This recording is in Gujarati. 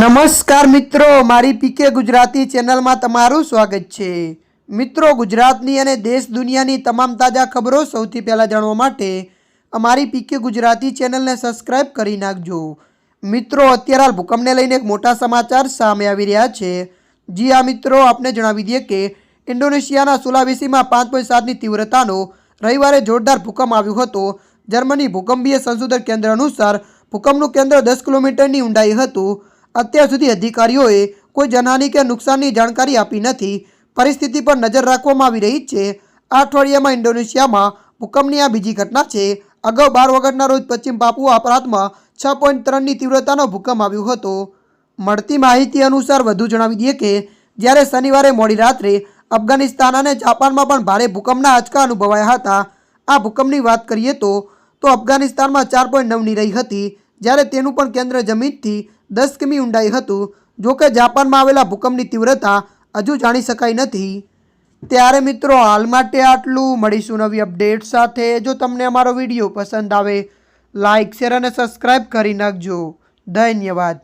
નમસ્કાર મિત્રો, મારી પીકે ગુજરાતી ચેનલમાં તમારું સ્વાગત છે. મિત્રો, ગુજરાતની અને દેશ દુનિયાની તમામ તાજા ખબરો સૌથી પહેલાં જાણવા માટે અમારી પીકે ગુજરાતી ચેનલને સબસ્ક્રાઇબ કરી નાખજો. મિત્રો, અત્યારે હાલ ભૂકંપને લઈને એક મોટા સમાચાર સામે આવી રહ્યા છે. જી આ મિત્રો, આપને જણાવી દઈએ કે ઇન્ડોનેશિયાના સુલાવેસીમાં પાંચ પોઈન્ટ સાતની તીવ્રતાનો રવિવારે જોરદાર ભૂકંપ આવ્યો હતો. જર્મની ભૂકંપીય સંશોધન કેન્દ્ર અનુસાર ભૂકંપનું કેન્દ્ર દસ કિલોમીટરની ઊંડાઈ હતું. અત્યાર સુધી અધિકારીઓએ કોઈ જનહાની કે નુકસાનની જાણકારી આપી નથી. પરિસ્થિતિ પર નજર રાખવામાં આવી રહી છે. આ અઠવાડિયામાં ઇન્ડોનેશિયામાં ભૂકંપની આ બીજી ઘટના છે. અગાઉ બાર વગરના રોજ પશ્ચિમ પાપુઆ અપરાધમાં છ પોઈન્ટ ત્રણની તીવ્રતાનો ભૂકંપ આવ્યો હતો. મળતી માહિતી અનુસાર વધુ જણાવી દઈએ કે, જ્યારે શનિવારે મોડી રાત્રે અફઘાનિસ્તાન અને જાપાનમાં પણ ભારે ભૂકંપના આંચકા અનુભવાયા હતા, આ ભૂકંપની વાત કરીએ તો તો અફઘાનિસ્તાનમાં ચાર પોઈન્ટ નવની રહી હતી, જ્યારે તેનું પણ કેન્દ્ર જમીનથી દસ કિમી ઊંડાઈ હતું. જોકે જાપાનમાં આવેલા ભૂકંપની તીવ્રતા હજુ જાણી શકાઈ નથી. ત્યારે મિત્રો, હાલ માટે આટલું. મળીશું નવી અપડેટ સાથે. જો તમને અમારો વીડિયો પસંદ આવે લાઇક શેર અને સબસ્ક્રાઈબ કરી નાખજો. ધન્યવાદ.